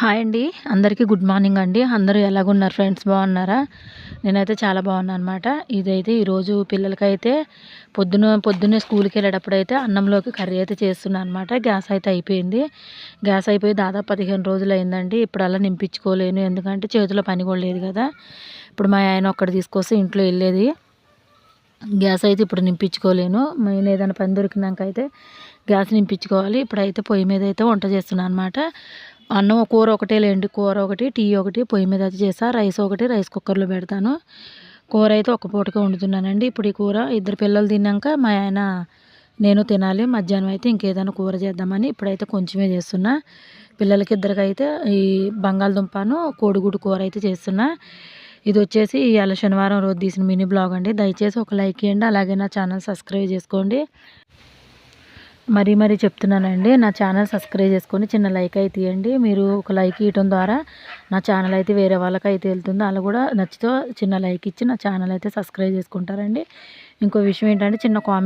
Hi అండి. అందరికీ good morning అండి. అందరూ ఎలాగున్నారు ఫ్రెండ్స్? బాగున్నారా? నేనైతే చాలా బాగున్నాను అనమాట ఇదైతే ఈరోజు పిల్లలకైతే పొద్దున పొద్దున్నే స్కూల్కి వెళ్ళేటప్పుడు అయితే అన్నంలోకి కర్రీ అయితే చేస్తున్నాను అనమాట గ్యాస్ అయితే అయిపోయింది. గ్యాస్ అయిపోయి దాదాపు పదిహేను రోజులు అయిందండి ఇప్పుడు అలా నింపించుకోలేను. ఎందుకంటే చేతిలో పని కూడా లేదు కదా. ఇప్పుడు మా ఆయన ఒక్కటి తీసుకొస్తే ఇంట్లో వెళ్ళేది. గ్యాస్ అయితే ఇప్పుడు నింపించుకోలేను. నేను ఏదైనా పని దొరికినాక అయితే గ్యాస్ నింపించుకోవాలి. ఇప్పుడైతే పొయ్యి మీద అయితే వంట చేస్తున్నాను అనమాట అన్నం కూర ఒకటే లేండి. కూర ఒకటి టీ ఒకటి పొయ్యి మీద అయితే చేసా. రైస్ ఒకటి రైస్ కుక్కర్లో పెడతాను. కూర అయితే ఒక పూటగా వండుతున్నానండి. ఇప్పుడు ఈ కూర ఇద్దరు పిల్లలు తిన్నాక మా ఆయన నేను తినాలి మధ్యాహ్నం అయితే ఇంకేదైనా కూర చేద్దామని ఇప్పుడైతే కొంచెమే చేస్తున్నా. పిల్లలకి ఇద్దరికైతే ఈ బంగాళదుంపను కోడిగుడు కూర అయితే చేస్తున్నా. ఇది వచ్చేసి ఇవాళ శనివారం రోజు తీసిన మినీ బ్లాగ్ అండి. దయచేసి ఒక లైక్ ఇవ్వండి అలాగే నా ఛానల్ సబ్స్క్రైబ్ చేసుకోండి. మరీ మరీ చెప్తున్నానండి నా ఛానల్ సబ్స్క్రైబ్ చేసుకొని చిన్న లైక్ అయితే ఇవ్వండి మీరు ఒక లైక్ ఇవ్వడం ద్వారా నా ఛానల్ అయితే వేరే వాళ్ళకి అయితే వెళ్తుంది. అలా కూడా నచ్చితే చిన్న లైక్ ఇచ్చి నా ఛానల్ అయితే సబ్స్క్రైబ్ చేసుకుంటారండి. ఇంకో విషయం ఏంటంటే చిన్న కామెంట్